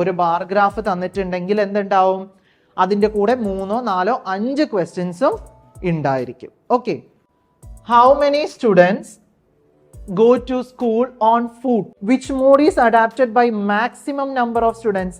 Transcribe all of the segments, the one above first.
ഒരു bar graph തന്നിട്ടുണ്ടെങ്കിൽ എന്തുണ്ടാവും? അതിന്റെ കൂടെ മൂന്നോ നാലോ അഞ്ച് ക്വസ്റ്റ്യൻസും ഉണ്ടായിരിക്കും. Okay how many students go to school on foot? Which mode is adapted by maximum number of students?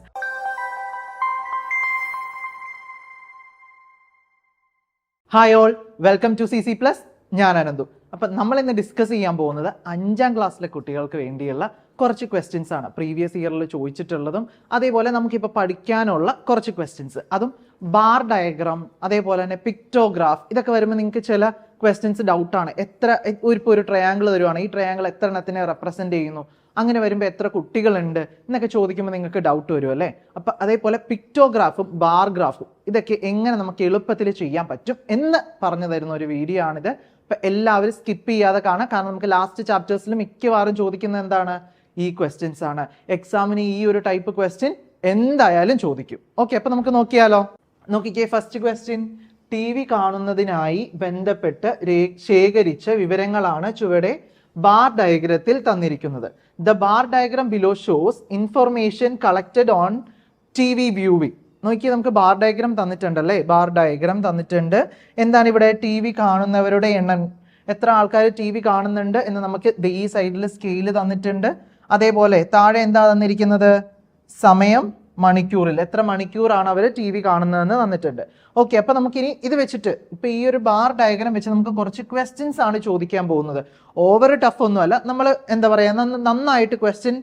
Hi all welcome to C C plus ഞാൻ അനന്തു. അപ്പം നമ്മൾ ഇന്ന് ഡിസ്കസ് ചെയ്യാൻ പോകുന്നത് അഞ്ചാം ക്ലാസ്സിലെ കുട്ടികൾക്ക് വേണ്ടിയുള്ള കുറച്ച് ക്വസ്റ്റ്യൻസ് ആണ്. പ്രീവിയസ് ഇയറിൽ ചോദിച്ചിട്ടുള്ളതും അതേപോലെ നമുക്കിപ്പോൾ പഠിക്കാനുള്ള കുറച്ച് ക്വസ്റ്റ്യൻസ് അതും ബാർ ഡയഗ്രാം അതേപോലെ തന്നെ പിക്ടോഗ്രാഫ് ഇതൊക്കെ വരുമ്പോൾ നിങ്ങൾക്ക് ചില ക്വസ്റ്റ്യൻസ് ഡൗട്ടാണ് എത്ര ഇപ്പോൾ ഒരു ട്രയാങ്കിൾ തരുവാണ് ഈ ട്രയാങ്കിൾ എത്ര എണ്ണത്തിനെ റെപ്രസെന്റ് ചെയ്യുന്നു? അങ്ങനെ വരുമ്പോൾ എത്ര കുട്ടികളുണ്ട്? എന്നൊക്കെ ചോദിക്കുമ്പോൾ നിങ്ങൾക്ക് ഡൗട്ട് വരും അല്ലേ? അപ്പം അതേപോലെ പിക്ടോഗ്രാഫും ബാർ ഗ്രാഫും ഇതൊക്കെ എങ്ങനെ നമുക്ക് എളുപ്പത്തിൽ ചെയ്യാൻ പറ്റും എന്ന് പറഞ്ഞു തരുന്ന ഒരു വീഡിയോ ആണിത്. അപ്പം എല്ലാവരും സ്കിപ്പ് ചെയ്യാതെ കാണാം. കാരണം നമുക്ക് ലാസ്റ്റ് ചാപ്റ്റേഴ്സിൽ മിക്കവാറും ചോദിക്കുന്നത് എന്താണ്? ഈ ക്വസ്റ്റ്യൻസ് ആണ്. എക്സാമിന് ഈ ഒരു ടൈപ്പ് ക്വസ്റ്റ്യൻ എന്തായാലും ചോദിക്കും. ഓക്കെ അപ്പൊ നമുക്ക് നോക്കിയാലോ? നോക്കിക്കേ ഫസ്റ്റ് ക്വസ്റ്റ്യൻ ടി വി കാണുന്നതിനായി ബന്ധപ്പെട്ട് ശേഖരിച്ച വിവരങ്ങളാണ് ചുവടെ ബാർ ഡയഗ്രത്തിൽ തന്നിരിക്കുന്നത്. The bar diagram below shows information collected on T V viewing നോക്കി നമുക്ക് ബാർ ഡയഗ്രാം തന്നിട്ടുണ്ടല്ലേ? ബാർ ഡയഗ്രാം തന്നിട്ടുണ്ട്. എന്താണ് ഇവിടെ ടി വി കാണുന്നവരുടെ എണ്ണം? എത്ര ആൾക്കാർ ടി വി കാണുന്നുണ്ട് എന്ന് നമുക്ക് ഈ സൈഡിൽ സ്കെയിൽ തന്നിട്ടുണ്ട്. അതേപോലെ താഴെ എന്താ തന്നിരിക്കുന്നത്? സമയം മണിക്കൂറിൽ. എത്ര മണിക്കൂറാണ് അവർ ടി വി കാണുന്നതെന്ന് തന്നിട്ടുണ്ട്. ഓക്കെ അപ്പോൾ നമുക്കിനി ഇത് വെച്ചിട്ട് ഇപ്പോൾ ഈ ഒരു ബാർ ഡയഗ്രാം വെച്ച് നമുക്ക് കുറച്ച് ക്വസ്റ്റ്യൻസ് ആണ് ചോദിക്കാൻ പോകുന്നത്. ഓവർ ടഫ് ഒന്നുമല്ല. നമ്മൾ എന്താ പറയുക നന്ന- നന്നായിട്ട് ക്വസ്റ്റ്യൻ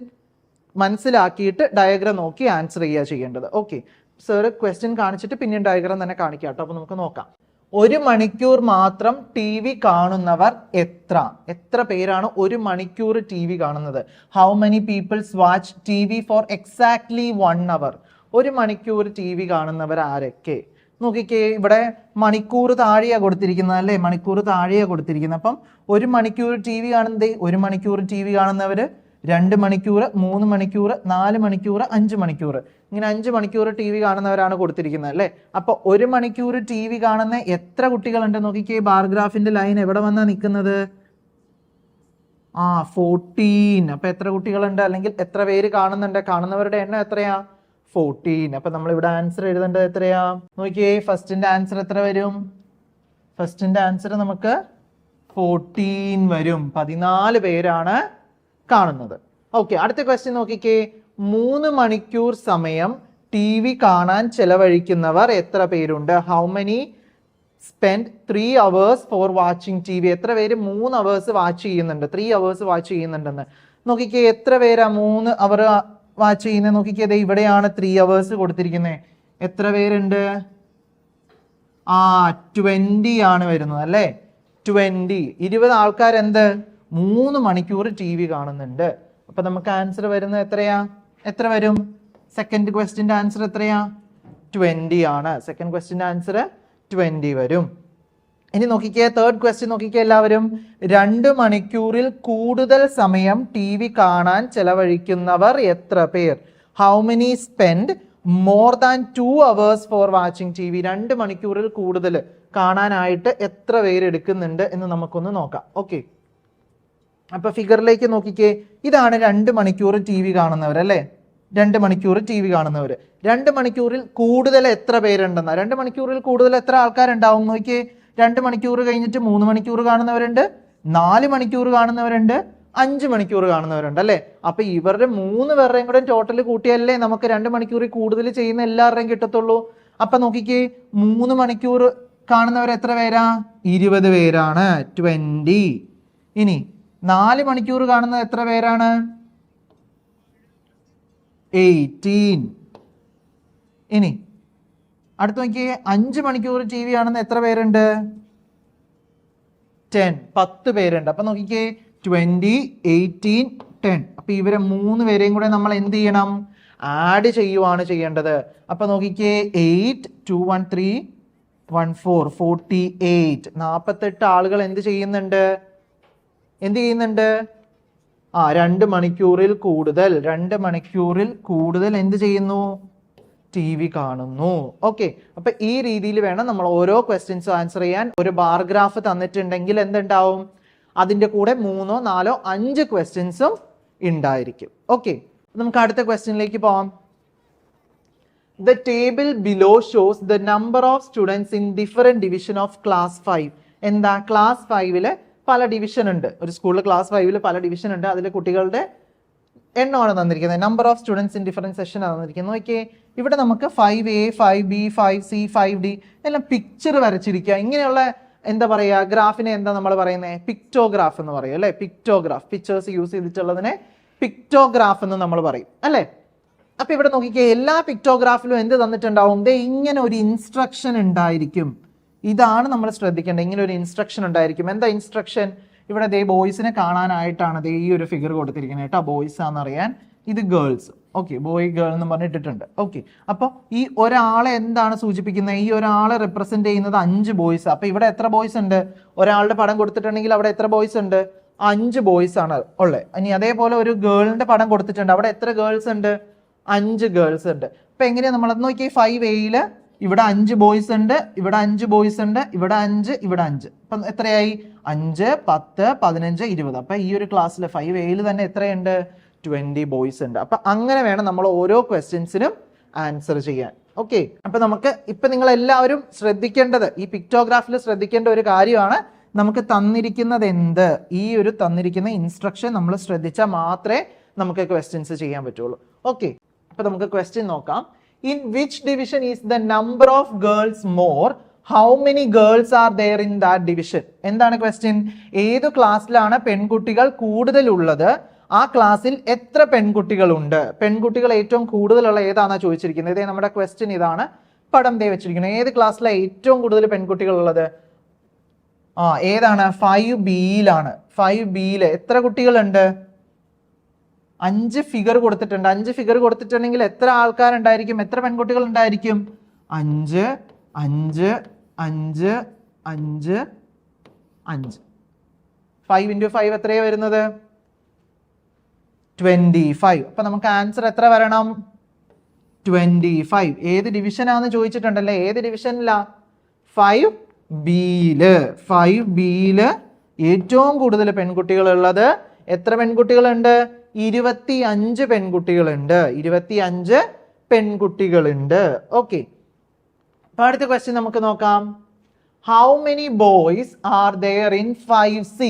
മനസ്സിലാക്കിയിട്ട് ഡയഗ്രാം നോക്കി ആൻസർ ചെയ്യുക ചെയ്യേണ്ടത്. ഓക്കെ സർ ക്വസ്റ്റ്യൻ കാണിച്ചിട്ട് പിന്നെ ഡയഗ്രാം തന്നെ കാണിക്കാം കേട്ടോ. അപ്പോൾ നമുക്ക് നോക്കാം. ഒരു മണിക്കൂർ മാത്രം ടി വി കാണുന്നവർ എത്ര? എത്ര പേരാണ് ഒരു മണിക്കൂർ ടി വി കാണുന്നത്? How many peoples watch T V for exactly one hour ഒരു മണിക്കൂർ ടി വി കാണുന്നവർ ആരൊക്കെ? നോക്കിക്കേ ഇവിടെ മണിക്കൂർ താഴെയാണ് കൊടുത്തിരിക്കുന്നത് അല്ലേ? മണിക്കൂർ താഴെയാണ് കൊടുത്തിരിക്കുന്നത്. അപ്പം ഒരു മണിക്കൂർ ടി വി കാണുന്നത് ഒരു മണിക്കൂർ ടി വി കാണുന്നവര് രണ്ട് മണിക്കൂർ മൂന്ന് മണിക്കൂർ നാല് മണിക്കൂർ അഞ്ച് മണിക്കൂർ ഇങ്ങനെ അഞ്ച് മണിക്കൂർ ടി വി കാണുന്നവരാണ് കൊടുത്തിരിക്കുന്നത് അല്ലേ? അപ്പൊ ഒരു മണിക്കൂർ ടി വി കാണുന്ന എത്ര കുട്ടികളുണ്ട് നോക്കിക്കേ? ബാർഗ്രാഫിന്റെ ലൈൻ എവിടെ വന്നാ നിൽക്കുന്നത്? ആ ഫോർട്ടീൻ അപ്പൊ എത്ര കുട്ടികളുണ്ട്? അല്ലെങ്കിൽ എത്ര പേര് കാണുന്നുണ്ട്? കാണുന്നവരുടെ എണ്ണം എത്രയാ? ഫോർട്ടീൻ അപ്പൊ നമ്മൾ ഇവിടെ ആൻസർ എഴുതേണ്ടത് എത്രയാ? നോക്കിയേ ഫസ്റ്റിന്റെ ആൻസർ എത്ര വരും? ഫസ്റ്റിന്റെ ആൻസർ നമുക്ക് ഫോർട്ടീൻ വരും. പതിനാല് പേരാണ് കാണുന്നത്. ഓക്കെ അടുത്ത ക്വസ്റ്റ്യൻ നോക്കിക്കേ. മൂന്ന് മണിക്കൂർ സമയം ടി വി കാണാൻ ചെലവഴിക്കുന്നവർ എത്ര പേരുണ്ട്? How many spend three hours for watching T V എത്ര പേര് മൂന്ന് അവേഴ്സ് വാച്ച് ചെയ്യുന്നുണ്ട്? ത്രീ അവേഴ്സ് വാച്ച് ചെയ്യുന്നുണ്ടെന്ന്. നോക്കിക്കേ എത്ര പേരാ മൂന്ന് അവർ വാച്ച് ചെയ്യുന്നത് നോക്കിക്കേ അതെ ഇവിടെയാണ് ത്രീ അവേഴ്സ് കൊടുത്തിരിക്കുന്നത് എത്ര പേരുണ്ട്? ആ ട്വന്റി ആണ് വരുന്നത് അല്ലേ? ട്വന്റി ഇരുപത് ആൾക്കാർ എന്ത് മൂന്ന് മണിക്കൂർ ടി വി കാണുന്നുണ്ട്. അപ്പൊ നമുക്ക് ആൻസർ വരുന്നത് എത്രയാ? എത്ര വരും? സെക്കൻഡ് ക്വസ്റ്റിന്റെ ആൻസർ എത്രയാ? ട്വന്റി ആണ്. സെക്കൻഡ് ക്വസ്റ്റിന്റെ ആൻസർ ട്വന്റി വരും. ഇനി നോക്കിക്കേ തേർഡ് ക്വസ്റ്റ്യൻ നോക്കിക്കേ എല്ലാവരും. രണ്ട് മണിക്കൂറിൽ കൂടുതൽ സമയം ടി വി കാണാൻ ചെലവഴിക്കുന്നവർ എത്ര പേർ? How many spend more than two hours for watching T V രണ്ട് മണിക്കൂറിൽ കൂടുതൽ കാണാനായിട്ട് എത്ര പേര് എടുക്കുന്നുണ്ട് എന്ന് നമുക്കൊന്ന് നോക്കാം. ഓക്കെ അപ്പൊ ഫിഗറിലേക്ക് നോക്കിക്കേ. ഇതാണ് രണ്ട് മണിക്കൂർ ടി വി കാണുന്നവർ അല്ലേ? രണ്ട് മണിക്കൂർ ടി വി കാണുന്നവർ രണ്ട് മണിക്കൂറിൽ കൂടുതൽ എത്ര പേരുണ്ടെന്ന? രണ്ട് മണിക്കൂറിൽ കൂടുതൽ എത്ര ആൾക്കാരുണ്ടാവും നോക്കിയേ. രണ്ട് മണിക്കൂർ കഴിഞ്ഞിട്ട് മൂന്ന് മണിക്കൂർ കാണുന്നവരുണ്ട്. നാല് മണിക്കൂർ കാണുന്നവരുണ്ട്. അഞ്ച് മണിക്കൂർ കാണുന്നവരുണ്ട് അല്ലേ? അപ്പൊ ഇവരുടെ മൂന്ന് പേരുടെയും കൂടെ ടോട്ടൽ കൂട്ടിയല്ലേ നമുക്ക് രണ്ട് മണിക്കൂറിൽ കൂടുതൽ ചെയ്യുന്ന എല്ലാവരുടെയും കിട്ടത്തുള്ളൂ. അപ്പൊ നോക്കിക്കേ മൂന്ന് മണിക്കൂർ കാണുന്നവർ എത്ര പേരാ? ഇരുപത് പേരാണ്. ട്വന്റി ഇനി നാല് മണിക്കൂർ കാണുന്നത് എത്ര പേരാണ്? എയ്റ്റീൻ. ഇനി അടുത്ത് നോക്കിയേ അഞ്ച് മണിക്കൂർ ടി വി ആണെന്ന് എത്ര പേരുണ്ട്? ടെൻ. പത്ത് പേരുണ്ട്. അപ്പൊ നോക്കിക്കേ ട്വന്റി എയ്റ്റീൻ ടെൻ. അപ്പൊ ഇവരെ മൂന്ന് പേരെയും കൂടെ നമ്മൾ എന്ത് ചെയ്യണം? ആഡ് ചെയ്യുവാണ് ചെയ്യേണ്ടത്. അപ്പൊ നോക്കിക്കേ eight two one three one four forty eight. നാൽപ്പത്തെട്ട് ആളുകൾ എന്ത് ചെയ്യുന്നുണ്ട്? എന്ത് ചെയ്യുന്നുണ്ട്? ആ രണ്ട് മണിക്കൂറിൽ കൂടുതൽ രണ്ട് മണിക്കൂറിൽ കൂടുതൽ എന്ത് ചെയ്യുന്നു? ടി വി കാണുന്നു. ഓക്കെ അപ്പൊ ഈ രീതിയിൽ വേണം നമ്മൾ ഓരോ ക്വസ്റ്റ്യൻസ് ആൻസർ ചെയ്യാൻ. ഒരു ബാർഗ്രാഫ് തന്നിട്ടുണ്ടെങ്കിൽ എന്തുണ്ടാവും? അതിന്റെ കൂടെ മൂന്നോ നാലോ അഞ്ച് ക്വസ്റ്റ്യൻസും ഉണ്ടായിരിക്കും. ഓക്കെ നമുക്ക് അടുത്ത ക്വസ്റ്റ്യനിലേക്ക് പോവാം. The table below shows the number of students in different division of class five എന്താ? ക്ലാസ് ഫൈവിൽ പല ഡിവിഷൻ ഉണ്ട്. ഒരു സ്കൂളിൽ ക്ലാസ് ഫൈവിൽ പല ഡിവിഷൻ ഉണ്ട്. അതിൽ കുട്ടികളുടെ എണ്ണമാണ് തന്നിരിക്കുന്നത്. Number of students in different session ആണ് തന്നിരിക്കുന്നത്. ഓക്കെ ഇവിടെ നമുക്ക് five A five B five C five D എല്ലാം പിക്ചർ വരച്ചിരിക്കുക. ഇങ്ങനെയുള്ള എന്താ പറയുക ഗ്രാഫിനെ എന്താ നമ്മൾ പറയുന്നത് പിക്ടോഗ്രാഫ് എന്ന് പറയും അല്ലേ? പിക്ടോഗ്രാഫ് പിക്ചേഴ്സ് യൂസ് ചെയ്തിട്ടുള്ളതിനെ പിക്ടോഗ്രാഫ് എന്ന് നമ്മൾ പറയും അല്ലേ? അപ്പൊ ഇവിടെ നോക്കിക്കേ എല്ലാ പിക്ടോഗ്രാഫിലും എന്ത് തന്നിട്ടുണ്ടാവും? ദേ ഇങ്ങനെ ഒരു ഇൻസ്ട്രക്ഷൻ ഉണ്ടായിരിക്കും. ഇതാണ് നമ്മൾ ശ്രദ്ധിക്കേണ്ടത്. ഇങ്ങനെ ഒരു ഇൻസ്ട്രക്ഷൻ ഉണ്ടായിരിക്കും. എന്താ ഇൻസ്ട്രക്ഷൻ ഇവിടെ ദേ ബോയ്സിനെ കാണാനായിട്ടാണ് ദേ ഈ ഒരു ഫിഗർ കൊടുത്തിരിക്കുന്നത് കേട്ടോ. ബോയ്സ് ആണെന്നറിയാൻ. ഇത് ഗേൾസ് ഓക്കെ ബോയ് ഗേൾ എന്ന് പറഞ്ഞിട്ടിട്ടുണ്ട് ഓക്കെ അപ്പോൾ ഈ ഒരാളെ എന്താണ് സൂചിപ്പിക്കുന്നത്? ഈ ഒരാളെ റിപ്രസെന്റ് ചെയ്യുന്നത് അഞ്ച് ബോയ്സ് അപ്പോൾ ഇവിടെ എത്ര ബോയ്സ് ഉണ്ട്? ഒരാളുടെ പടം കൊടുത്തിട്ടുണ്ടെങ്കിൽ അവിടെ എത്ര ബോയ്സ് ഉണ്ട്? അഞ്ച് ബോയ്സ് ആണ് ഉള്ളത് ഇനി അതേപോലെ ഒരു ഗേളിന്റെ പടം കൊടുത്തിട്ടുണ്ട്. അവിടെ എത്ര ഗേൾസ് ഉണ്ട്? അഞ്ച് ഗേൾസ് ഉണ്ട്. അപ്പൊ എങ്ങനെയാ നമ്മൾ നോക്കി ഫൈവ് എയിൽ ഇവിടെ അഞ്ച് ബോയ്സ് ഉണ്ട് ഇവിടെ അഞ്ച് ബോയ്സ് ഉണ്ട് ഇവിടെ അഞ്ച് ഇവിടെ അഞ്ച്. അപ്പം എത്രയായി? അഞ്ച് പത്ത് പതിനഞ്ച് ഇരുപത്. അപ്പൊ ഈ ഒരു ക്ലാസ്സിൽ ഫൈവ് എയിൽ തന്നെ എത്രയുണ്ട്? ട്വന്റി ബോയ്സ് ഉണ്ട്. അപ്പൊ അങ്ങനെ വേണം നമ്മൾ ഓരോ ക്വസ്റ്റ്യൻസിനും ആൻസർ ചെയ്യാൻ. ഓക്കെ അപ്പൊ നമുക്ക് ഇപ്പൊ നിങ്ങൾ എല്ലാവരും ശ്രദ്ധിക്കേണ്ടത് ഈ പിക്ടോഗ്രാഫിൽ ശ്രദ്ധിക്കേണ്ട ഒരു കാര്യമാണ് നമുക്ക് തന്നിരിക്കുന്നത് എന്ത്? ഈ ഒരു തന്നിരിക്കുന്ന ഇൻസ്ട്രക്ഷൻ നമ്മൾ ശ്രദ്ധിച്ചാൽ മാത്രമേ നമുക്ക് ക്വസ്റ്റ്യൻസ് ചെയ്യാൻ പറ്റുള്ളൂ. ഓക്കെ അപ്പൊ നമുക്ക് ക്വസ്റ്റ്യൻ നോക്കാം. In which division is the number of girls more how many girls are there in that division എന്താണ് ക്വസ്റ്റ്യൻ ഏത് ക്ലാസ്സിലാണ് പെൺകുട്ടികൾ കൂടുതലുള്ളത്? ആ ക്ലാസ്സിൽ എത്ര പെൺകുട്ടികളുണ്ട്? പെൺകുട്ടികൾ ഏറ്റവും കൂടുതലുള്ള ഏതാണെന്നാണ് ചോദിച്ചിരിക്കുന്നത്? ഇതേ നമ്മുടെ ക്വസ്റ്റ്യൻ ഇതാണ്. പടം ദേ വെച്ചിരിക്കുന്നത് ഏത് ക്ലാസ്സിലാണ് ഏറ്റവും കൂടുതൽ പെൺകുട്ടികൾ ഉള്ളത് ആ ഏതാണ്? ഫൈവ് ബിയിലാണ് ഫൈവ് ബിയിൽ എത്ര കുട്ടികളുണ്ട്? അഞ്ച് ഫിഗർ കൊടുത്തിട്ടുണ്ട്. അഞ്ച് ഫിഗർ കൊടുത്തിട്ടുണ്ടെങ്കിൽ എത്ര ആൾക്കാരുണ്ടായിരിക്കും? എത്ര പെൺകുട്ടികൾ ഉണ്ടായിരിക്കും? അഞ്ച് അഞ്ച് അഞ്ച് അഞ്ച് അഞ്ച്. ഫൈവ് ഇന്റു ഫൈവ് എത്രയാണ് വരുന്നത്? ട്വന്റി ഫൈവ് അപ്പം നമുക്ക് ആൻസർ എത്ര വരണം? ട്വന്റി ഫൈവ് ഏത് ഡിവിഷനാന്ന് ചോദിച്ചിട്ടുണ്ടല്ലേ? ഏത് ഡിവിഷനിലാ ഫൈവ് ബിയിൽ ഫൈവ് ബിയിൽ ഏറ്റവും കൂടുതൽ പെൺകുട്ടികളുള്ളത് എത്ര പെൺകുട്ടികളുണ്ട്? ഇരുപത്തി അഞ്ച് പെൺകുട്ടികളുണ്ട്. ഇരുപത്തി അഞ്ച് പെൺകുട്ടികളുണ്ട്. ഓക്കെ അപ്പൊ അടുത്ത ക്വസ്റ്റ്യൻ നമുക്ക് നോക്കാം. How many boys are there in five C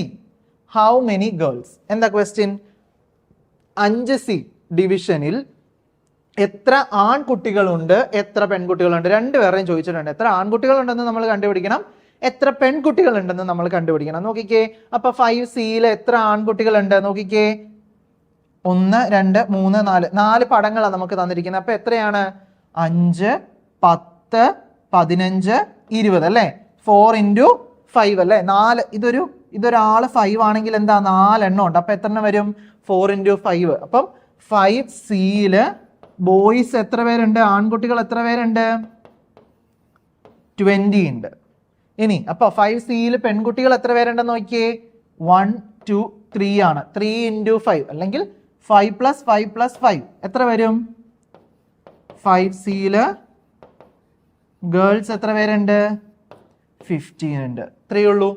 how many girls എന്താ ക്വസ്റ്റ്യൻ അഞ്ച് സി ഡിവിഷനിൽ എത്ര ആൺകുട്ടികളുണ്ട്? എത്ര പെൺകുട്ടികളുണ്ട്? രണ്ട് രണ്ടുപേരെയും ചോദിച്ചിട്ടുണ്ട്. എത്ര ആൺകുട്ടികളുണ്ടെന്ന് നമ്മൾ കണ്ടുപിടിക്കണം? എത്ര പെൺകുട്ടികളുണ്ടെന്ന് നമ്മൾ കണ്ടുപിടിക്കണം? നോക്കിക്കേ. അപ്പൊ ഫൈവ് സിയിൽ എത്ര ആൺകുട്ടികളുണ്ട്? നോക്കിക്കേ. ഒന്ന് രണ്ട് മൂന്ന് നാല്. നാല് പടങ്ങളാണ് നമുക്ക് തന്നിരിക്കുന്നത്. അപ്പൊ എത്രയാണ്? അഞ്ച് പത്ത് പതിനഞ്ച് ഇരുപത് അല്ലേ? ഫോർ ഇന്റു ഫൈവ് അല്ലേ? നാല് ഇതൊരു ഇതൊരാൾ ഫൈവ് ആണെങ്കിൽ എന്താ? നാലെണ്ണം ഉണ്ട്. അപ്പൊ എത്ര വരും? ഫോർ ഇന്റു ഫൈവ് അപ്പം ഫൈവ് സിയിൽ ബോയ്സ് എത്ര പേരുണ്ട്? ആൺകുട്ടികൾ എത്ര പേരുണ്ട്? ട്വന്റി ഉണ്ട്. ഇനി അപ്പൊ ഫൈവ് സിയിൽ പെൺകുട്ടികൾ എത്ര പേരുണ്ടെന്ന് നോക്കിയേ? വൺ ടു ത്രീ ആണ്. ത്രീ ഇന്റു ഫൈവ് അല്ലെങ്കിൽ five plus five plus five എത്ര വരും? ഫൈവ് സിയിൽ ഗേൾസ് എത്ര പേരുണ്ട്? ഫിഫ്റ്റീൻ ഉണ്ട്. ഇത്രയേ ഉള്ളൂ.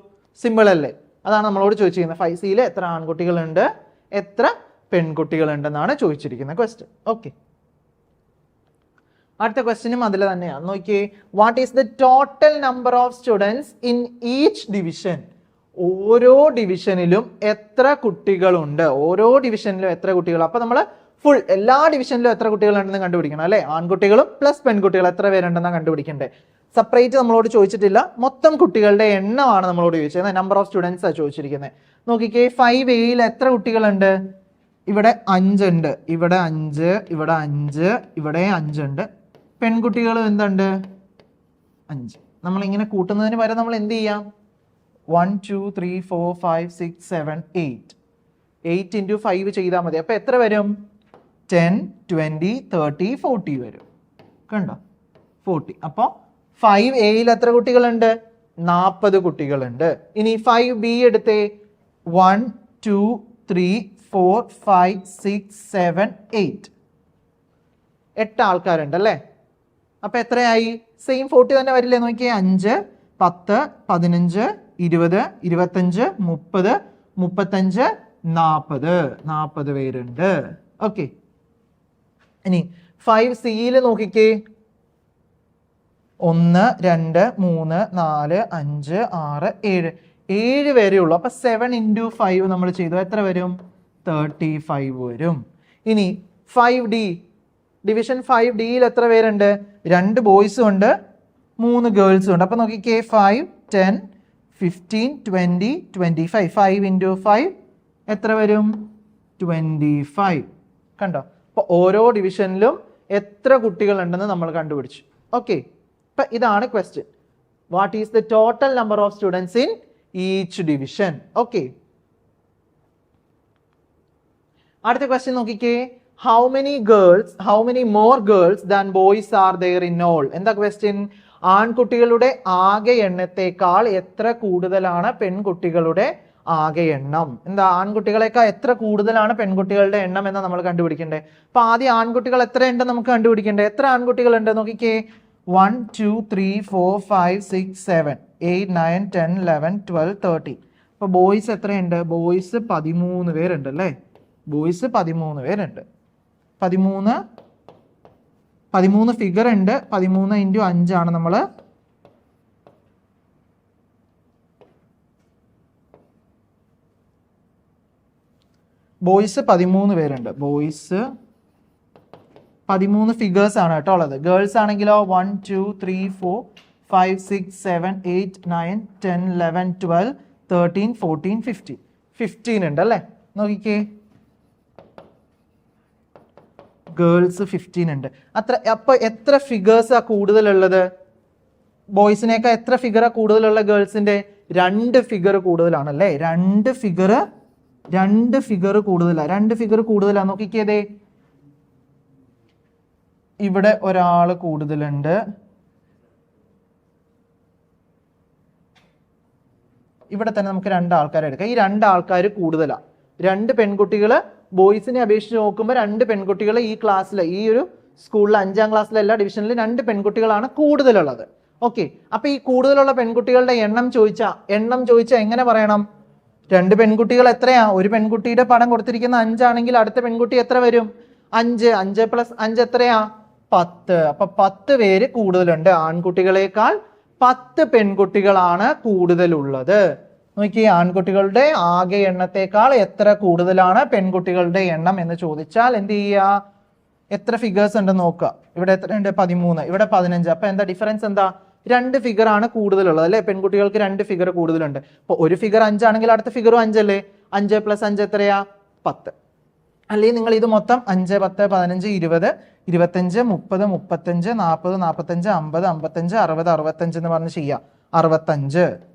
സിമ്പിൾ അല്ലേ? അതാണ് നമ്മളോട് ചോദിച്ചിരിക്കുന്നത്. ഫൈവ് സിയിൽ എത്ര ആൺകുട്ടികളുണ്ട്? എത്ര പെൺകുട്ടികളുണ്ടെന്നാണ് ചോദിച്ചിരിക്കുന്ന ക്വസ്റ്റ്യൻ ഓക്കെ അടുത്ത ക്വസ്റ്റ്യനും അതിൽ തന്നെയാണ് നോക്കിയേ. What is the total number of students in each division ഓരോ ഡിവിഷനിലും എത്ര കുട്ടികളുണ്ട്? ഓരോ ഡിവിഷനിലും എത്ര കുട്ടികൾ അപ്പൊ നമ്മൾ ഫുൾ എല്ലാ ഡിവിഷനിലും എത്ര കുട്ടികളുണ്ടെന്ന് കണ്ടുപിടിക്കണം അല്ലെ? ആൺകുട്ടികളും പ്ലസ് പെൺകുട്ടികൾ എത്ര പേരുണ്ടെന്നാണ് കണ്ടുപിടിക്കണ്ടേ? സെപ്പറേറ്റ് നമ്മളോട് ചോദിച്ചിട്ടില്ല. മൊത്തം കുട്ടികളുടെ എണ്ണമാണ് നമ്മളോട് ചോദിച്ചത്. നമ്പർ ഓഫ് സ്റ്റുഡൻസ് ആണ് ചോദിച്ചിരിക്കുന്നത് നോക്കിക്കേ ഫൈവ് എയിൽ എത്ര കുട്ടികളുണ്ട്? ഇവിടെ അഞ്ചുണ്ട്. ഇവിടെ അഞ്ച് ഇവിടെ അഞ്ച് ഇവിടെ അഞ്ചുണ്ട്. പെൺകുട്ടികളും എന്തുണ്ട്? അഞ്ച്. നമ്മൾ ഇങ്ങനെ കൂട്ടുന്നതിന് പകരം നമ്മൾ എന്ത് ചെയ്യാം? One two three four five six seven eight eight into five ചെയ്താൽ മതി. അപ്പോൾ എത്ര വരും? ടെൻ ട്വന്റി തേർട്ടി ഫോർട്ടി വരും. കണ്ടോ? ഫോർട്ടി അപ്പോൾ ഫൈവ് എയിൽ എത്ര കുട്ടികളുണ്ട്? നാൽപ്പത് കുട്ടികളുണ്ട്. ഇനി ഫൈവ് ബി എടുത്തേ. One two three four five six seven eight എട്ട് ആൾക്കാരുണ്ട് അല്ലേ? അപ്പം എത്രയായി? സെയിം ഫോർട്ടി തന്നെ വരില്ലേ? നോക്കിയേ. അഞ്ച് പത്ത് പതിനഞ്ച് ഇരുപത് ഇരുപത്തഞ്ച് മുപ്പത് മുപ്പത്തഞ്ച് നാൽപ്പത് നാൽപ്പത് പേരുണ്ട്. ഓക്കെ ഇനി ഫൈവ് സിയിൽ നോക്കിക്കേ. ഒന്ന് രണ്ട് മൂന്ന് നാല് അഞ്ച് ആറ് ഏഴ്. ഏഴ് വരെ ഉള്ളൂ. അപ്പൊ സെവൻ ഇന്റു ഫൈവ് നമ്മൾ ചെയ്തു. എത്ര വരും? തേർട്ടി ഫൈവ് വരും. ഇനി ഫൈവ് ഡി ഡിവിഷൻ ഫൈവ് ഡിയിൽ എത്ര പേരുണ്ട്? രണ്ട് ബോയ്സും ഉണ്ട് മൂന്ന് ഗേൾസും ഉണ്ട്. അപ്പൊ നോക്കിക്കേ five ten fifteen twenty twenty five five into five എത്ര വരും? ട്വന്റി ഫൈവ് കണ്ടോ? അപ്പോൾ ഓരോ ഡിവിഷനിലും എത്ര കുട്ടികളുണ്ടെന്ന് നമ്മൾ കണ്ടുപിടിച്ചു. ഓക്കെ ഇപ്പം ഇതാണ് question what is the total number of students in each division okay അടുത്ത ക്വസ്റ്റ്യൻ നോക്കിക്കേ. How many girls how many more girls than boys are there in all എന്താ ക്വസ്റ്റ്യൻ ആൺകുട്ടികളുടെ ആകെ എണ്ണത്തേക്കാൾ എത്ര കൂടുതലാണ് പെൺകുട്ടികളുടെ ആകെ എണ്ണം? എന്താ ആൺകുട്ടികളെക്കാൾ എത്ര കൂടുതലാണ് പെൺകുട്ടികളുടെ എണ്ണം എന്ന് നമ്മൾ കണ്ടുപിടിക്കണ്ടേ? അപ്പൊ ആദ്യം ആൺകുട്ടികൾ എത്ര ഉണ്ടെന്ന് നമുക്ക് കണ്ടുപിടിക്കണ്ടേ? എത്ര ആൺകുട്ടികൾ ഉണ്ട് നോക്കിക്കേ. One two three four five six seven eight nine ten eleven twelve thirty അപ്പൊ ബോയ്സ് എത്രയുണ്ട്? ബോയ്സ് പതിമൂന്ന് പേരുണ്ട് അല്ലേ? ബോയ്സ് പതിമൂന്ന് പേരുണ്ട്. പതിമൂന്ന് പതിമൂന്ന് ഫിഗർ ഉണ്ട്. പതിമൂന്ന് ഇന്റു അഞ്ചാണ് നമ്മൾ ബോയ്സ് പതിമൂന്ന് പേരുണ്ട്. ബോയ്സ് പതിമൂന്ന് ഫിഗേഴ്സ് ആണ് കേട്ടോ ഉള്ളത്. ഗേൾസ് ആണെങ്കിലോ one two three four five six seven eight nine ten eleven twelve thirteen fourteen fifteen fifteen ഉണ്ട് അല്ലേ? നോക്കിക്കേ. ഗേൾസ് ഫിഫ്റ്റീൻ ഉണ്ട്. അത്ര അപ്പോൾ എത്ര ഫിഗേഴ്സ് ആ കൂടുതലുള്ളത്? ബോയ്സിനേക്കാൾ എത്ര ഫിഗറാണ് കൂടുതലുള്ള ഗേൾസിന്റെ രണ്ട് ഫിഗർ കൂടുതലാണല്ലേ? രണ്ട് ഫിഗർ രണ്ട് ഫിഗർ കൂടുതലാണ് രണ്ട് ഫിഗർ കൂടുതലാണ് നോക്കിക്കേതേ ഇവിടെ ഒരാൾ കൂടുതലുണ്ട്. ഇവിടെ തന്നെ നമുക്ക് രണ്ട് ആൾക്കാരെ എടുക്കാം. ഈ രണ്ട് ആൾക്കാർ കൂടുതലാണ് രണ്ട് പെൺകുട്ടികൾ ബോയ്സിനെ അപേക്ഷിച്ച് നോക്കുമ്പോൾ രണ്ട് പെൺകുട്ടികൾ ഈ ക്ലാസ്സിൽ ഈ ഒരു സ്കൂളിൽ അഞ്ചാം ക്ലാസ്സിലെ എല്ലാ ഡിവിഷനിലും രണ്ട് പെൺകുട്ടികളാണ് കൂടുതലുള്ളത്. ഓക്കെ അപ്പൊ ഈ കൂടുതലുള്ള പെൺകുട്ടികളുടെ എണ്ണം ചോദിച്ചാ എണ്ണം ചോദിച്ചാൽ എങ്ങനെ പറയണം? രണ്ട് പെൺകുട്ടികൾ എത്രയാ? ഒരു പെൺകുട്ടിയുടെ പടം കൊടുത്തിരിക്കുന്ന അഞ്ചാണെങ്കിൽ അടുത്ത പെൺകുട്ടി എത്ര വരും? അഞ്ച്. അഞ്ച് പ്ലസ് അഞ്ച് എത്രയാ? പത്ത്. അപ്പൊ പത്ത് പേര് കൂടുതലുണ്ട്. ആൺകുട്ടികളെക്കാൾ പത്ത് പെൺകുട്ടികളാണ് കൂടുതലുള്ളത്. നോക്കിയേ ആൺകുട്ടികളുടെ ആകെ എണ്ണത്തെക്കാൾ എത്ര കൂടുതലാണ് പെൺകുട്ടികളുടെ എണ്ണം എന്ന് ചോദിച്ചാൽ എന്ത് ചെയ്യുക? എത്ര ഫിഗേഴ്സ് ഉണ്ട് നോക്കുക. ഇവിടെ എത്ര ഉണ്ട്? പതിമൂന്ന്. ഇവിടെ പതിനഞ്ച്. അപ്പൊ എന്താ ഡിഫറൻസ് എന്താ? രണ്ട് ഫിഗർ ആണ് കൂടുതലുള്ളത് അല്ലെ? പെൺകുട്ടികൾക്ക് രണ്ട് ഫിഗർ കൂടുതലുണ്ട്. അപ്പൊ ഒരു ഫിഗർ അഞ്ചാണെങ്കിൽ അടുത്ത ഫിഗറും അഞ്ചല്ലേ? അഞ്ച് പ്ലസ് അഞ്ച് എത്രയാ? പത്ത്. അല്ലെങ്കിൽ നിങ്ങൾ ഇത് മൊത്തം അഞ്ച് പത്ത് പതിനഞ്ച് ഇരുപത് ഇരുപത്തഞ്ച് മുപ്പത് മുപ്പത്തഞ്ച് നാൽപ്പത് നാൽപ്പത്തഞ്ച് അമ്പത് അമ്പത്തഞ്ച് അറുപത് അറുപത്തഞ്ച് എന്ന് പറഞ്ഞ് ചെയ്യാം അറുപത്തഞ്ച്.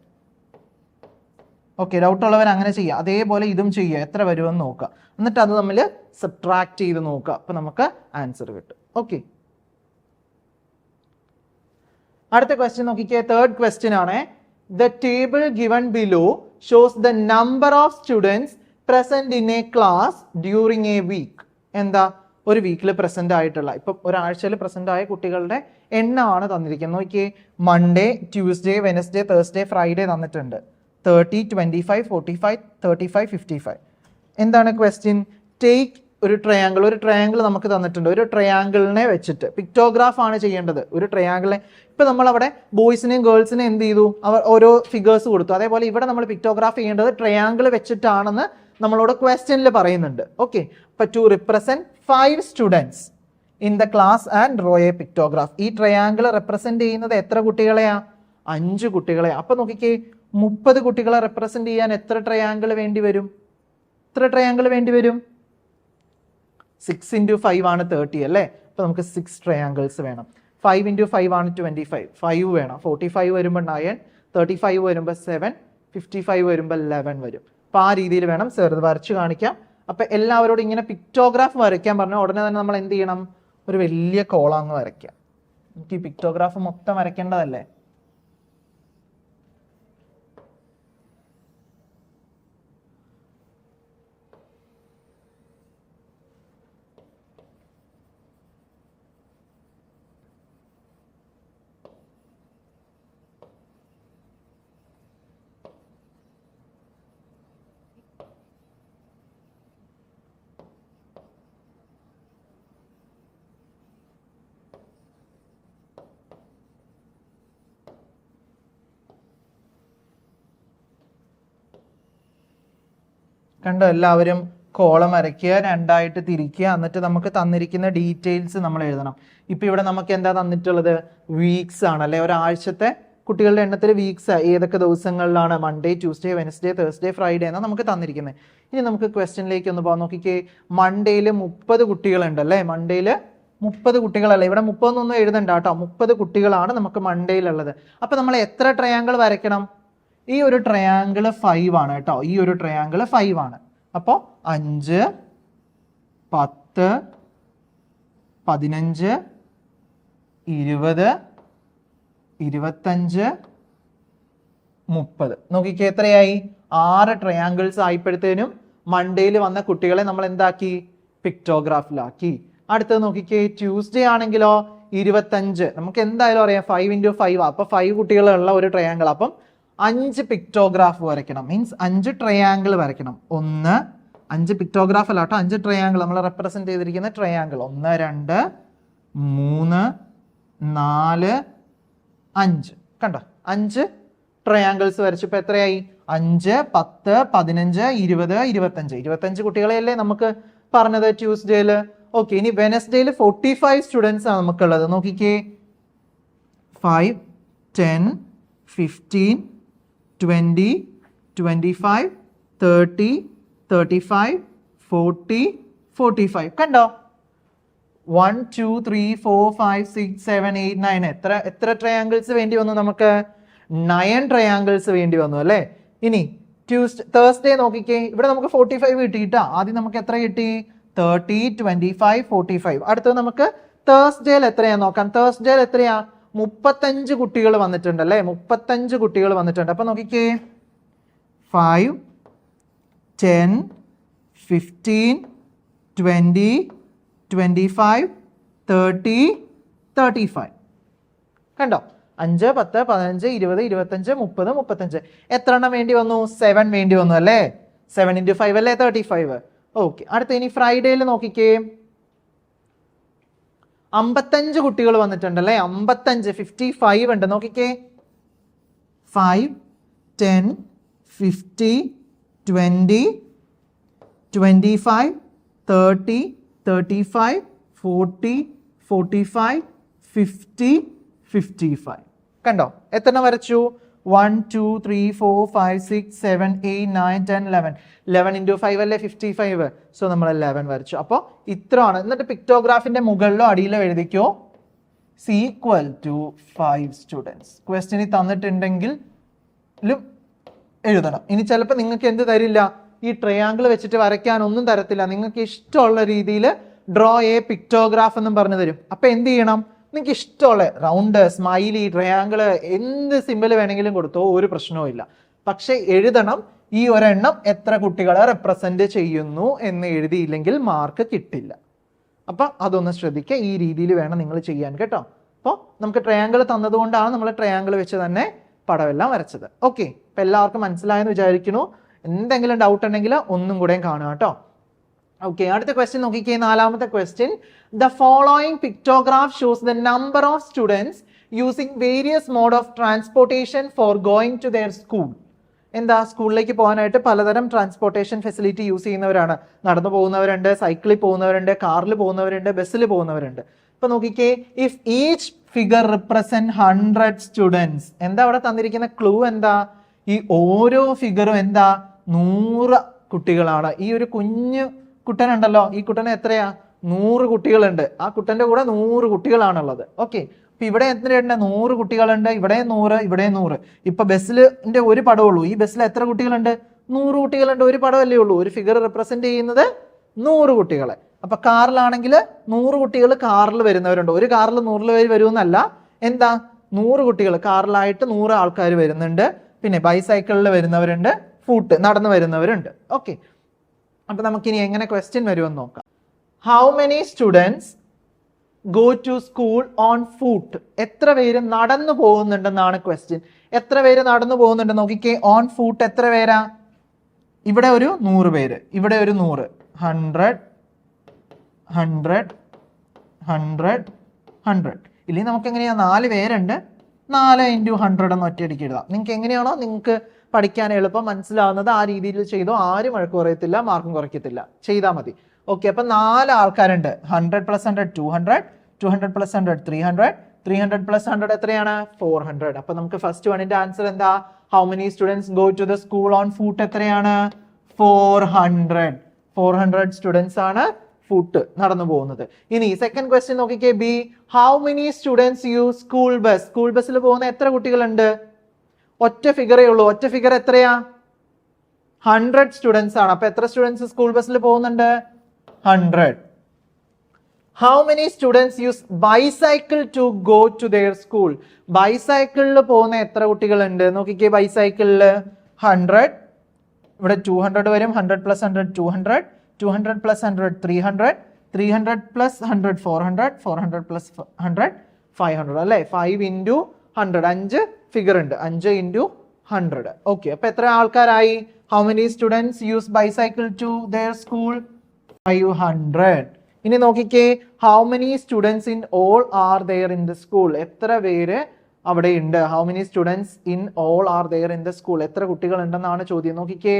ഓക്കെ ഡൗട്ട് ഉള്ളവർ അങ്ങനെ ചെയ്യുക. അതേപോലെ ഇതും ചെയ്യുക. എത്ര വരുമെന്ന് നോക്കുക. എന്നിട്ട് അത് തമ്മിൽ സബ്ട്രാക്ട് ചെയ്ത് നോക്കുക. അപ്പം നമുക്ക് ആൻസർ കിട്ടും. ഓക്കെ അടുത്ത ക്വസ്റ്റ്യൻ നോക്കിക്കേ. തേർഡ് ക്വസ്റ്റ്യൻ ആണ്. The table given below shows the number of students present in a class during a week എന്താ? ഒരു വീക്കിൽ പ്രസന്റ് ആയിട്ടുള്ള. ഇപ്പം ഒരാഴ്ചയിൽ പ്രസന്റ് ആയ കുട്ടികളുടെ എണ്ണമാണ് തന്നിരിക്കുന്നത്. നോക്കിയേ. Monday Tuesday Wednesday Thursday Friday തന്നിട്ടുണ്ട്. Thirty twenty five forty five thirty five fifty five എന്താണ് ക്വസ്റ്റ്യൻ ടേക്ക് ഒരു ട്രയാങ്കിൾ ഒരു ട്രയാങ്കിൾ നമുക്ക് തന്നിട്ടുണ്ട്. ഒരു ട്രയാങ്കിളിനെ വെച്ചിട്ട് പിക്ടോഗ്രാഫ് ആണ് ചെയ്യേണ്ടത്. ഒരു ട്രയാങ്കിളിനെ ഇപ്പം നമ്മൾ അവിടെ ബോയ്സിനെയും ഗേൾസിനെയും എന്ത് ചെയ്തു? അവർ ഓരോ ഫിഗേഴ്സ് കൊടുത്തു. അതേപോലെ ഇവിടെ നമ്മൾ പിക്ടോഗ്രാഫ് ചെയ്യേണ്ടത് ട്രയാങ്കിൾ വെച്ചിട്ടാണെന്ന് നമ്മളോട് ക്വസ്റ്റ്യനിൽ പറയുന്നുണ്ട്. ഓക്കെ അപ്പം to represent five students in the class and a pictograph ഈ ട്രയാങ്കിൾ റെപ്രസെന്റ് ചെയ്യുന്നത് എത്ര കുട്ടികളെയാണ് അഞ്ച് കുട്ടികളെ അപ്പം നോക്കിക്കേ. മുപ്പത് കുട്ടികളെ റെപ്രസെന്റ് ചെയ്യാൻ എത്ര ട്രയാങ്കിൾ വേണ്ടി വരും? എത്ര ട്രയാങ്കിൾ വേണ്ടി വരും? സിക്സ് ഇന്റു ഫൈവ് ആണ് തേർട്ടി അല്ലേ? അപ്പോൾ നമുക്ക് സിക്സ് ട്രയാങ്കിൾസ് വേണം. ഫൈവ് ഇന്റു ഫൈവ് ആണ് ട്വന്റി ഫൈവ് ഫൈവ് വേണം. ഫോർട്ടി ഫൈവ് വരുമ്പോൾ നയൻ തേർട്ടി ഫൈവ് വരുമ്പോൾ സെവൻ ഫിഫ്റ്റി ഫൈവ് വരുമ്പോൾ ലെവൻ വരും. അപ്പോൾ ആ രീതിയിൽ വേണം ചെറുത് വരച്ച് കാണിക്കാം. അപ്പോൾ എല്ലാവരോടും ഇങ്ങനെ പിക്ടോഗ്രാഫ് വരയ്ക്കാൻ പറഞ്ഞാൽ ഉടനെ തന്നെ നമ്മൾ എന്ത് ചെയ്യണം? ഒരു വലിയ കോളാങ്ങ് വരയ്ക്കാം. നമുക്ക് ഈ മൊത്തം വരയ്ക്കേണ്ടതല്ലേ? കണ്ടോ എല്ലാവരും കോളം വരയ്ക്കുക രണ്ടായിട്ട് തിരിക്കുക എന്നിട്ട് നമുക്ക് തന്നിരിക്കുന്ന ഡീറ്റെയിൽസ് നമ്മൾ എഴുതണം. ഇപ്പം ഇവിടെ നമുക്ക് എന്താ തന്നിട്ടുള്ളത്? വീക്സ് ആണ് അല്ലെ? ഒരാഴ്ചത്തെ കുട്ടികളുടെ എണ്ണത്തിൽ വീക്സ് ഏതൊക്കെ ദിവസങ്ങളിലാണ്? Monday Tuesday Wednesday Thursday Friday എന്നാണ് നമുക്ക് തന്നിരിക്കുന്നത്. ഇനി നമുക്ക് ക്വസ്റ്റ്യനിലേക്ക് ഒന്ന് പോകാം നോക്കിക്കേ മൺഡേയിൽ മുപ്പത് കുട്ടികളുണ്ട് അല്ലേ? മൺഡേയിൽ മുപ്പത് കുട്ടികളല്ലേ? ഇവിടെ മുപ്പതൊന്നും എഴുതണ്ട കേട്ടോ. മുപ്പത് കുട്ടികളാണ് നമുക്ക് മൺഡേയിലുള്ളത് അപ്പം നമ്മൾ എത്ര ട്രയാങ്കിൾ വരയ്ക്കണം? ഈ ഒരു ട്രയാങ്കിൾ ഫൈവ് ആണ് കേട്ടോ. ഈ ഒരു ട്രയാങ്കിൾ ഫൈവ് ആണ്. അപ്പോൾ അഞ്ച് പത്ത് പതിനഞ്ച് ഇരുപത് ഇരുപത്തഞ്ച് മുപ്പത്. നോക്കിക്കേ എത്രയായി? ആറ് ട്രയാങ്കിൾസ് ആയപ്പോഴത്തേനും മൺഡേയിൽ വന്ന കുട്ടികളെ നമ്മൾ എന്താക്കി? പിക്ടോഗ്രാഫിലാക്കി അടുത്തത് നോക്കിക്കേ ട്യൂസ്ഡേ ആണെങ്കിലോ ഇരുപത്തഞ്ച്. നമുക്ക് എന്തായാലും അറിയാം ഫൈവ് ഇന്റു ഫൈവ് അപ്പൊ ഫൈവ് കുട്ടികളുള്ള ഒരു ട്രയാങ്കിൾ അപ്പം അഞ്ച് പിക്ടോഗ്രാഫ് വരയ്ക്കണം. മീൻസ് അഞ്ച് ട്രയാങ്കിൾ വരയ്ക്കണം. ഒന്ന് അഞ്ച് പിക്ടോഗ്രാഫ് അല്ല കേട്ടോ. അഞ്ച് ട്രയാങ്കിൾ നമ്മൾ റെപ്രസെന്റ് ചെയ്തിരിക്കുന്ന ട്രയാങ്കിൾ ഒന്ന് രണ്ട് മൂന്ന് നാല് അഞ്ച്. കണ്ടോ? അഞ്ച് ട്രയാങ്കിൾസ് വരച്ചു. എത്രയായി? അഞ്ച് പത്ത് പതിനഞ്ച് ഇരുപത് ഇരുപത്തഞ്ച്. ഇരുപത്തഞ്ച് കുട്ടികളെയല്ലേ നമുക്ക് പറഞ്ഞത് ട്യൂസ്ഡേയിൽ ഓക്കെ ഇനി വെനസ്ഡേയിൽ ഫോർട്ടി ഫൈവ് സ്റ്റുഡൻസ് ആണ് നമുക്കുള്ളത്. നോക്കിക്കേ. Five ten fifteen twenty twenty five thirty thirty five forty forty five. കണ്ടോ? One two three four five six seven eight nine. എത്ര എത്ര ട്രയാങ്കിൾസ് വേണ്ടി വന്നു നമുക്ക്? നയൻ ട്രയാങ്കിൾസ് വേണ്ടി വന്നു അല്ലേ? ഇനി ട്യൂസ്ഡേ തേഴ്സ്ഡേ നോക്കിക്കേ. ഇവിടെ നമുക്ക് ഫോർട്ടി ഫൈവ് കിട്ടി കിട്ടിയിട്ടാ. ആദ്യം നമുക്ക് എത്ര കിട്ടി? Thirty twenty five forty five അടുത്തത് നമുക്ക് തേഴ്സ്ഡേയിൽ എത്രയാ നോക്കാം? തേഴ്സ്ഡേയിൽ എത്രയാ? മുപ്പത്തഞ്ച് കുട്ടികൾ വന്നിട്ടുണ്ട് അല്ലേ മുപ്പത്തഞ്ച് കുട്ടികൾ വന്നിട്ടുണ്ട്. അപ്പോൾ നോക്കിക്കേ. Five ten fifteen twenty twenty five thirty thirty five കണ്ടോ? അഞ്ച് പത്ത് പതിനഞ്ച് ഇരുപത് ഇരുപത്തഞ്ച് മുപ്പത് മുപ്പത്തഞ്ച്. എത്ര എണ്ണം വേണ്ടി വന്നു? സെവൻ വേണ്ടി വന്നു അല്ലേ? സെവൻ ഇന്റു ഫൈവ് അല്ലേ? തേർട്ടി ഫൈവ് ഓക്കെ അടുത്ത ഇനി ഫ്രൈഡേയിൽ നോക്കിക്കേ. അമ്പത്തഞ്ച് കുട്ടികൾ വന്നിട്ടുണ്ട് അല്ലേ അമ്പത്തഞ്ച് ഫിഫ്റ്റി ഫൈവ് ഉണ്ട്. നോക്കിക്കേ. Five ten fifty twenty twenty five thirty thirty five forty forty five fifty fifty five കണ്ടോ? എത്ര വരച്ചു? One two three four five six seven eight nine ten eleven eleven into five അല്ലേ? Fifty five so നമ്മൾ eleven വരച്ചു. അപ്പോൾ ഇത്രയാണ് എന്നിട്ട് പിക്ടോഗ്രാഫിന്റെ മുകളിലോ അടിയിലോ എഴുതിക്കോ. സീക്വൽ ടു ഫൈവ് സ്റ്റുഡൻസ് ക്വസ്റ്റ്യനിൽ തന്നിട്ടുണ്ടെങ്കിൽ എഴുതണം. ഇനി ചിലപ്പോൾ നിങ്ങൾക്ക് എന്ത് തരില്ല? ഈ ട്രയാങ്കിൾ വെച്ചിട്ട് വരയ്ക്കാനൊന്നും തരത്തില്ല. നിങ്ങൾക്ക് ഇഷ്ടമുള്ള രീതിയിൽ ഡ്രോ എ പിക്ടോഗ്രാഫ് എന്നും പറഞ്ഞു തരും. അപ്പോൾ എന്ത് ചെയ്യണം? നിങ്ങൾക്ക് ഇഷ്ടമുള്ള റൗണ്ട് സ്മൈലി ട്രയാങ്കിൾ എന്ത് സിമ്പിൾ വേണമെങ്കിലും കൊടുത്തോ ഒരു പ്രശ്നവും ഇല്ല. പക്ഷെ എഴുതണം ഈ ഒരെണ്ണം എത്ര കുട്ടികളെ റെപ്രസെന്റ് ചെയ്യുന്നു എന്ന് എഴുതിയില്ലെങ്കിൽ മാർക്ക് കിട്ടില്ല. അപ്പൊ അതൊന്ന് ശ്രദ്ധിക്കുക ഈ രീതിയിൽ വേണം നിങ്ങൾ ചെയ്യാൻ കേട്ടോ. അപ്പോൾ നമുക്ക് ട്രയാങ്കിൾ തന്നതുകൊണ്ടാണ് നമ്മൾ ട്രയാങ്കിൾ വെച്ച് തന്നെ പടമെല്ലാം വരച്ചത്. ഓക്കെ അപ്പൊ എല്ലാവർക്കും മനസ്സിലായെന്ന് വിചാരിക്കുന്നു. എന്തെങ്കിലും ഡൗട്ട് ഉണ്ടെങ്കിൽ ഒന്നും കൂടെയും കാണുക കേട്ടോ. ഓക്കെ അടുത്ത ക്വസ്റ്റ്യൻ നോക്കിക്കേ നാലാമത്തെ question the following pictograph shows the number of students using various mode of transportation for going to their school എന്താ? സ്കൂളിലേക്ക് പോകാനായിട്ട് പലതരം ട്രാൻസ്പോർട്ടേഷൻ ഫെസിലിറ്റി യൂസ് ചെയ്യുന്നവരാണ്. നടന്നു പോകുന്നവരുണ്ട് സൈക്കിളിൽ പോകുന്നവരുണ്ട് കാറിൽ പോകുന്നവരുണ്ട് ബസ്സിൽ പോകുന്നവരുണ്ട്. ഇപ്പൊ നോക്കിക്കേ if each figure represent hundred students എന്താ അവിടെ തന്നിരിക്കുന്ന ക്ലൂ എന്താ? ഈ ഓരോ ഫിഗറും എന്താ? നൂറ് കുട്ടികളാണ്. ഈ ഒരു കുഞ്ഞു കുട്ടനുണ്ടല്ലോ. ഈ കുട്ടന് എത്രയാ? നൂറ് കുട്ടികളുണ്ട്. ആ കുട്ടന്റെ കൂടെ നൂറ് കുട്ടികളാണുള്ളത്. ഓക്കെ. അപ്പൊ ഇവിടെ എത്രയുണ്ട് നൂറ് കുട്ടികളുണ്ട്. ഇവിടെ നൂറ് ഇവിടെ നൂറ്. ഇപ്പൊ ബസ്സിലിന്റെ ഒരു പടമുള്ളൂ ഈ ബസ്സിൽ എത്ര കുട്ടികളുണ്ട്? നൂറ് കുട്ടികളുണ്ട്. ഒരു പടമല്ലേ ഉള്ളൂ. ഒരു ഫിഗർ റെപ്രസെന്റ് ചെയ്യുന്നത് നൂറ് കുട്ടികളെ. അപ്പൊ കാറിലാണെങ്കിൽ നൂറ് കുട്ടികൾ കാറിൽ വരുന്നവരുണ്ട്. ഒരു കാറിൽ നൂറിൽ പേര് വരുമെന്നല്ല. എന്താ? നൂറ് കുട്ടികൾ കാറിലായിട്ട് നൂറ് ആൾക്കാർ വരുന്നുണ്ട്. പിന്നെ ബൈസൈക്കിളിൽ വരുന്നവരുണ്ട്. ഫൂട്ട് നടന്നു വരുന്നവരുണ്ട്. ഓക്കെ. അപ്പൊ നമുക്കിനി എങ്ങനെ ക്വസ്റ്റ്യൻ വരുമെന്ന് നോക്കാം. How many students go to school on foot എത്ര പേര് നടന്നു പോകുന്നുണ്ടെന്നാണ് ക്വസ്റ്റ്യൻ എത്ര പേര് നടന്നു പോകുന്നുണ്ട് നോക്കിക്കേ ഓൺ ഫൂട്ട് എത്ര പേരാ? ഇവിടെ ഒരു നൂറ് പേര്. ഇവിടെ ഒരു നൂറ്. ഹൺഡ്രഡ് ഹൺഡ്രഡ് ഹൺഡ്രഡ് ഹൺഡ്രഡ് ഇല്ലെങ്കിൽ നമുക്ക് എങ്ങനെയാ നാല് പേരുണ്ട്. നാല് ഇന്റു ഹൺഡ്രഡ് എന്ന് ഒറ്റയടിക്ക് എഴുതാം. നിങ്ങൾക്ക് എങ്ങനെയാണോ നിങ്ങൾക്ക് പഠിക്കാൻ എളുപ്പം മനസ്സിലാവുന്നത് ആ രീതിയിൽ ചെയ്തോ ആരും വഴക്ക് കുറയത്തില്ല മാർക്കും കുറയ്ക്കത്തില്ല. ചെയ്താൽ മതി. ഓക്കെ അപ്പൊ നാല് ആൾക്കാരുണ്ട്. Hundred plus hundred two hundred two hundred plus hundred three hundred three hundred plus hundred എത്രയാണ്? ഫോർ ഹൺഡ്രഡ് അപ്പൊ നമുക്ക് ഫസ്റ്റ് വണ്ണിന്റെ ആൻസർ എന്താ? How many students go to the school on foot എത്രയാണ്? Four hundred four hundred students ആണ് foot നടന്നു പോകുന്നത്. ഇനി സെക്കൻഡ് ക്വസ്റ്റ്യൻ നോക്കിക്കേ B how many students use school bus school ബസ്സിൽ പോകുന്ന എത്ര കുട്ടികളുണ്ട്? ഒറ്റ ഫിഗറേ ഉള്ളൂ. ഒറ്റ ഫിഗർ എത്രയാ? ഹൺഡ്രഡ് സ്റ്റുഡൻസ് ആണ്. അപ്പൊ എത്ര സ്റ്റുഡൻസ് സ്കൂൾ ബസ്സിൽ പോകുന്നുണ്ട്? Hundred how many students use bicycle to go to their school ബൈസൈക്കിളിൽ പോകുന്ന എത്ര കുട്ടികളുണ്ട്? നോക്കിക്കേ ബൈസൈക്കിളിൽ ഹൺഡ്രഡ് ഇവിടെ ടു ഹൺഡ്രഡ് വരും. Hundred plus hundred two hundred two hundred plus hundred three hundred three hundred plus hundred four hundred four hundred plus hundred five hundred അല്ലേ? Five into hundred അഞ്ച് figure ഉണ്ട്. അഞ്ച് ഇന്റു ഹൺഡ്രഡ് ഓക്കെ അപ്പൊ എത്ര ആൾക്കാരായി? How many students use bicycle to their school five hundred ഇനി നോക്കിക്കേ how many students in all are there in the school എത്ര പേര് അവിടെ ഉണ്ട്? How many students in all are there in the school എത്ര കുട്ടികൾ ഉണ്ടെന്നാണ് ചോദ്യം. നോക്കിക്കേ.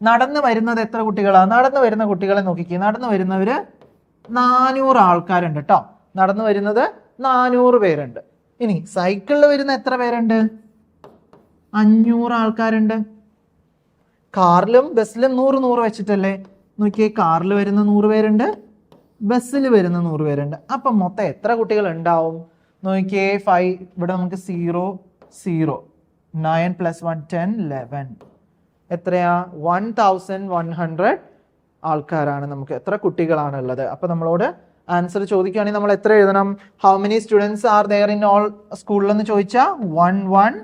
നടന്നു വരുന്നത് എത്ര കുട്ടികളാണ് നടന്നു വരുന്ന കുട്ടികളെ നോക്കിക്കേ. നടന്നു വരുന്നവര് നാനൂറ് ആൾക്കാരുണ്ട് കേട്ടോ നടന്നു വരുന്നത് നാനൂറ് പേരുണ്ട്. ഇനി സൈക്കിളിൽ വരുന്ന എത്ര പേരുണ്ട്? അഞ്ഞൂറ് ആൾക്കാരുണ്ട് കാറിലും ബസ്സിലും നൂറ് നൂറ് വെച്ചിട്ടല്ലേ? നോക്കിയേ കാറിൽ വരുന്ന നൂറ് പേരുണ്ട് ബസ്സിൽ വരുന്ന നൂറ് പേരുണ്ട്. അപ്പം മൊത്തം എത്ര കുട്ടികൾ ഉണ്ടാവും നോക്കിയേ ഫൈവ് ഇവിടെ നമുക്ക് zero zero nine plus one ten eleven എത്രയാ? വൺ തൗസൻഡ് വൺ ഹൺഡ്രഡ് ആൾക്കാരാണ് നമുക്ക്. എത്ര കുട്ടികളാണുള്ളത്? അപ്പൊ നമ്മളോട് ആൻസർ ചോദിക്കുകയാണെങ്കിൽ നമ്മൾ എത്ര എഴുതണം? How many students are there in all സ്കൂളിലെന്ന് ചോദിച്ചാൽ വൺ വൺ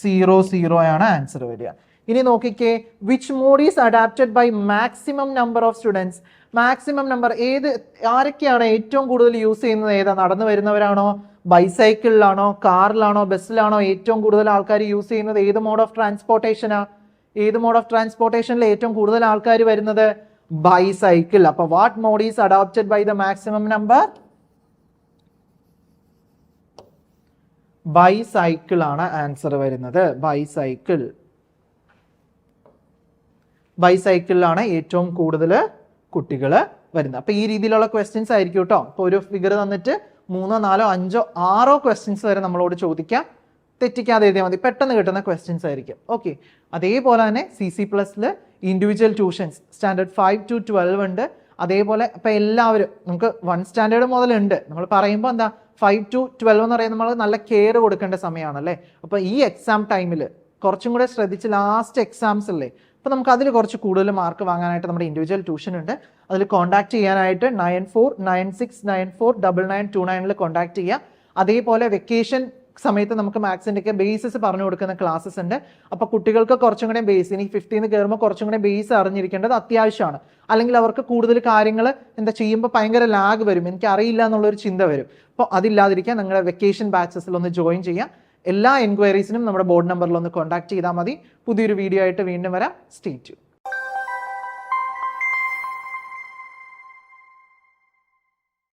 സീറോ സീറോ ആണ് ആൻസർ വരിക. ഇനി നോക്കിക്കേ which mode is adapted by maximum number of students maximum number ഏത് ആരൊക്കെയാണ് ഏറ്റവും കൂടുതൽ യൂസ് ചെയ്യുന്നത്? ഏതാ നടന്നു വരുന്നവരാണോ? ബൈസൈക്കിളിലാണോ കാറിലാണോ ബസ്സിലാണോ ഏറ്റവും കൂടുതൽ ആൾക്കാർ യൂസ് ചെയ്യുന്നത്? ഏത് മോഡ് ഓഫ് ട്രാൻസ്പോർട്ടേഷനാ ഏത് മോഡ് ഓഫ് ട്രാൻസ്പോർട്ടേഷനിൽ ഏറ്റവും കൂടുതൽ ആൾക്കാർ വരുന്നത്? ബൈസൈക്കിൾ അപ്പൊ what mode is adopted by the maximum number bicycle ആണ് ആൻസർ വരുന്നത്. ബൈസൈക്കിൾ ബൈസൈക്കിളിലാണ് ഏറ്റവും കൂടുതൽ കുട്ടികൾ വരുന്നത്. അപ്പോൾ ഈ രീതിയിലുള്ള ക്വസ്റ്റ്യൻസ് ആയിരിക്കും കേട്ടോ ഇപ്പൊ ഒരു ഫിഗർ തന്നിട്ട് മൂന്നോ നാലോ അഞ്ചോ ആറോ ക്വസ്റ്റ്യൻസ് വരെ നമ്മളോട് ചോദിക്കാം. തെറ്റിക്കാതെ എഴുതിയാൽ മതി. പെട്ടെന്ന് കിട്ടുന്ന ക്വസ്റ്റ്യൻസ് ആയിരിക്കും. ഓക്കെ അതേപോലെ തന്നെ C C പ്ലസിൽ individual tuitions standard five to twelve ഉണ്ട്. അതേപോലെ ഇപ്പം എല്ലാവരും നമുക്ക് വൺ സ്റ്റാൻഡേർഡ് മുതലുണ്ട്. നമ്മൾ പറയുമ്പോൾ എന്താ ഫൈവ് ടു ട്വൽവ് എന്ന് പറയുന്നത് നമ്മൾ നല്ല കെയർ കൊടുക്കേണ്ട സമയമാണല്ലേ അപ്പോൾ ഈ എക്സാം ടൈമിൽ കുറച്ചും കൂടെ ശ്രദ്ധിച്ച് ലാസ്റ്റ് എക്സാംസ് അല്ലേ? അപ്പോൾ നമുക്ക് അതിൽ കുറച്ച് കൂടുതൽ മാർക്ക് വാങ്ങാനായിട്ട് നമ്മുടെ ഇൻഡിവിജ്വൽ ട്യൂഷൻ ഉണ്ട്. അതിൽ കോൺടാക്ട് ചെയ്യാനായിട്ട് nine four nine six nine four double nine two നയനിൽ contact ചെയ്യുക. അതേപോലെ വെക്കേഷൻ സമയത്ത് നമുക്ക് മാത്സിന്റെ ഒക്കെ ബേസിസ് പറഞ്ഞു കൊടുക്കുന്ന ക്ലാസ്സസ് ഉണ്ട്. അപ്പോൾ കുട്ടികൾക്ക് കുറച്ചും കൂടെ ബേസ് ഇനി ഫിഫ്റ്റീന്ന് കയറുമ്പോൾ കുറച്ചും കൂടെ ബേസ് അറിഞ്ഞിരിക്കേണ്ടത് അത്യാവശ്യമാണ്. അല്ലെങ്കിൽ അവർക്ക് കൂടുതൽ കാര്യങ്ങൾ എന്താ ചെയ്യുമ്പോൾ ഭയങ്കര ലാഗ് വരും. എനിക്ക് അറിയില്ല എന്നുള്ളൊരു ചിന്ത വരും. അപ്പോൾ അതില്ലാതിരിക്കാൻ നിങ്ങളുടെ വെക്കേഷൻ ബാച്ചസിൽ ഒന്ന് ജോയിൻ ചെയ്യാം എല്ലാ എൻക്വയറീസിനും നമ്മുടെ ബോർഡ് നമ്പറിൽ ഒന്ന് കോൺടാക്ട് ചെയ്താൽ മതി. പുതിയൊരു വീഡിയോ ആയിട്ട് വീണ്ടും വരാം. സ്റ്റേറ്റ്